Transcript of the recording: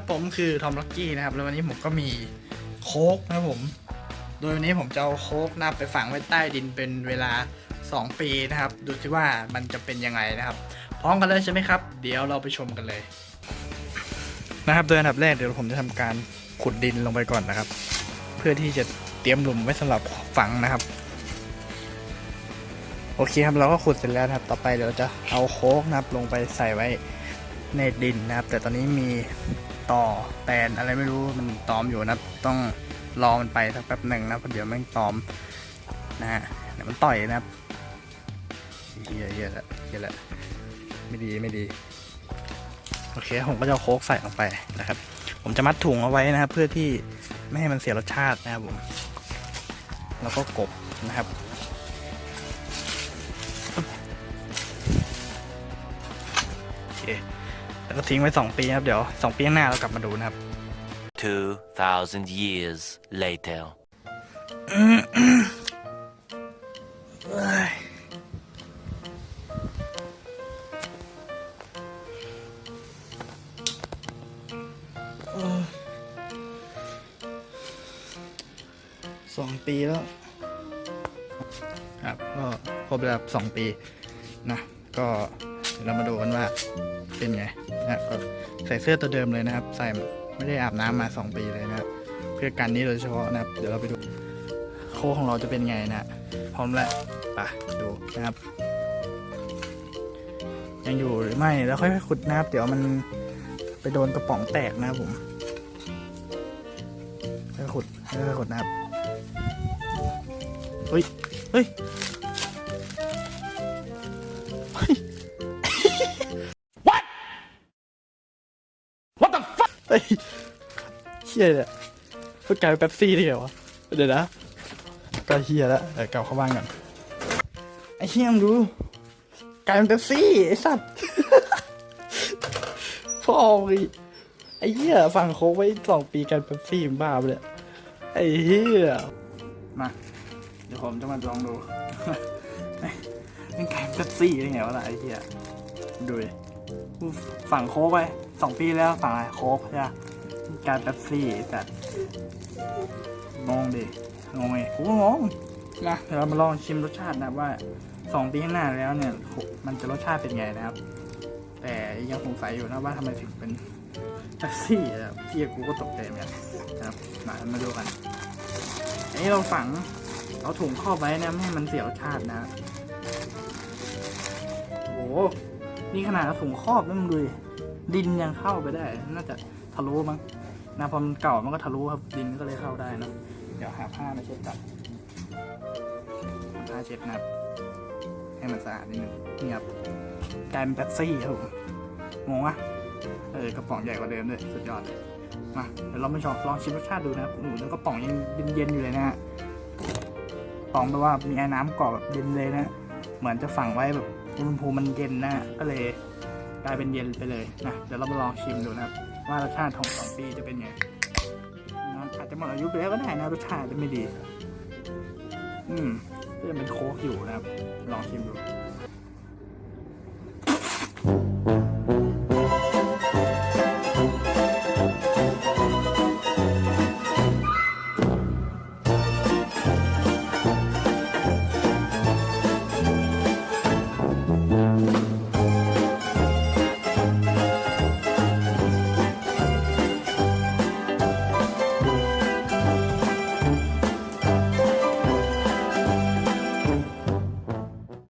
ครับผมคือทอมล็อกกี้นะครับ แล้ววันนี้ผมก็มีโค้กนะครับผม โดยวันนี้ผมจะเอาโค้กนับไปฝังไว้ใต้ดินเป็นเวลา 2 ปีนะครับ ดูสิว่ามันจะเป็นยังไงนะครับ พร้อมกันเลยใช่ไหมครับ เดี๋ยวเราไปชมกันเลย นะครับ โดยอันดับแรกเดี๋ยวผมจะทำการขุดดินลงไปก่อนนะครับ เพื่อที่จะเตรียมหลุมไว้สำหรับฝังนะครับ โอเคครับเราก็ขุดเสร็จแล้วครับ ต่อไปเดี๋ยวเราจะเอาโค้กนะครับลงไปใส่ไว้ในดินนะครับ แต่ตอนนี้มี ต่อแตนอะไรไม่รู้มันตอมอยู่นะ ต้องรอมันไปสักแป๊บหนึ่งนะเพราะเดี๋ยวแม่งตอมนะฮะเดี๋ยวมันต่อยนะครับเฮียเฮียละเฮียละไม่ดีไม่ดีโอเคผมก็จะโค้กใส่ลงไปนะครับ ผมจะมัดถุงเอาไว้นะครับ เพื่อที่ไม่ให้มันเสียรสชาตินะครับผมแล้วก็กบนะครับโอเค แล้วก็ทิ้งไว้ 2 ปีนะครับ เดี๋ยว 2 ปีข้างหน้าเรากลับมาดูนะครับ 2,000 years later. สองปีแล้ว ครับ ก็ครบแล้วสองปีนะ ก็เดี๋ยวเรามาดูกันว่าเป็นไงนะก็ใส่เสื้อตัวเดิมเลยนะครับ ใส่ไม่ได้อาบน้ำมาสองปีเลยนะครับเพื่อการนี้โดยเฉพาะนะครับ เดี๋ยวเราไปดูโค้ของเราจะเป็นไงนะพร้อมแล้วไปดูนะครับ ยังอยู่หรือไม่แล้วค่อยๆขุดนะครับ เดี๋ยวมันไปโดนกระป๋องแตกนะครับผมค่อยขุดค่อยขุดนะครับเฮ้ยเฮ้ย ฮ้ยเฮียเนี่ยเพิ่งกลายเป็นเป๊ปซี่ได้ไงวะเดี๋ยวนะก็เฮียแล้วเดี๋ยวกลับเข้าบ้านก่อนไอ้เฮียมงดูกลายเป็นเป๊ปซี่ไอ้สัตว์พ่อมึงไอ้เหี้ยฟังโค้กไว้สองปีกันเป๊ปซี่มึงบ้าไปเลยไอ้เหี้ยมาเดี๋ยวผมจะมาลองดูเป็นไก่เป๊ปซี่ได้ไงวะล่ะไอ้เหี้ยดูดิกูฝั่งโค้กไป สองปีแล้วฝั่งอะไรโค้กใช่ปะการเป๊ปซี่แต่งงดิงงไงกูก็งงนะเดี๋ยวเรามาลองชิมรสชาตินะว่าสองปีข้างหน้าแล้วเนี่ย มันจะรสชาติเป็นไงนะครับ แต่ยังสงสัยอยู่นะว่าทำไมถึงเป็นเป๊ปซี่นะครับเฮียกูก็ตกใจเหมือนกันนะครับมามาดูกัน อันนี้เราฝังเอาถุงครอบไว้นะไม่ให้มันเสียรสชาตินะโอ้โหนี่ขนาดเอาถุงครอบนั่นมึงดู ดินยังเข้าไปได้ น่าจะทะลุมั้งนะพอมันเก่ามันก็ทะลุครับดินก็เลยเข้าได้นะเดี๋ยวหาผ้ามาเช็ดก่อนผ้าเช็ดนะให้มันสะอาดนิดนึงนี่ครับกลายเป็นแป๊บซี่ครับผมงงวะเออกระป๋องใหญ่กว่าเดิมด้วยสุดยอดเลยมาเดี๋ยวเรามาลองลองชิมรสชาติดูนะครับหนูแล้วก็ป๋องยังเย็นๆอยู่เลยนะฮะป๋องแปลว่ามีไอ้น้ำกรอบแบบเย็นเลยนะ เหมือนจะฝังไว้แบบอุณหภูมิมันเย็นนะก็เลย กลายเป็นเย็นไปเลยนะเดี๋ยวเรามาลองชิมดูนะครับ ว่ารสชาติของสองปีจะเป็นไงนะอาจจะหมดอายุไปแล้วก็ได้นะรสชาติจะไม่ดี อืมก็ยังเป็นโค้กอยู่นะครับ ลองชิมดู